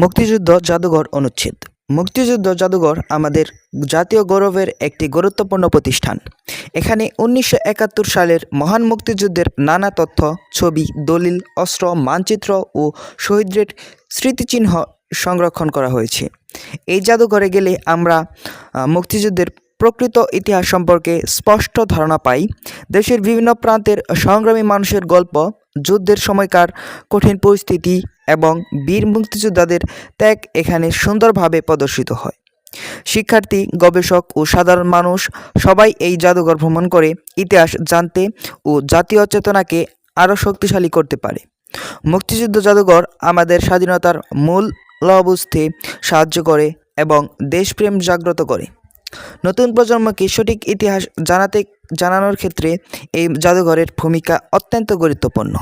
মুক্তিযুদ্ধ জাদুঘর অনুচ্ছেদ। মুক্তিযুদ্ধ জাদুঘর আমাদের জাতীয় গৌরবের একটি গুরুত্বপূর্ণ প্রতিষ্ঠান। এখানে উনিশশো একাত্তর সালের মহান মুক্তিযুদ্ধের নানা তথ্য, ছবি, দলিল, অস্ত্র, মানচিত্র ও শহীদদের স্মৃতিচিহ্ন সংরক্ষণ করা হয়েছে। এই জাদুঘরে গেলে আমরা মুক্তিযুদ্ধের প্রকৃত ইতিহাস সম্পর্কে স্পষ্ট ধারণা পাই। দেশের বিভিন্ন প্রান্তের সংগ্রামী মানুষের গল্প, যুদ্ধের সময়কার কঠিন পরিস্থিতি এবং বীর মুক্তিযোদ্ধাদের ত্যাগ এখানে সুন্দরভাবে প্রদর্শিত হয়। শিক্ষার্থী, গবেষক ও সাধারণ মানুষ সবাই এই জাদুঘর ভ্রমণ করে ইতিহাস জানতে ও জাতীয় চেতনাকে আরও শক্তিশালী করতে পারে। মুক্তিযুদ্ধ জাদুঘর আমাদের স্বাধীনতার মূল ল বুঝতে সাহায্য করে এবং দেশপ্রেম জাগ্রত করে। নতুন প্রজন্মকে সঠিক ইতিহাস জানাতে, জানানোর ক্ষেত্রে এই জাদুঘরের ভূমিকা অত্যন্ত গুরুত্বপূর্ণ।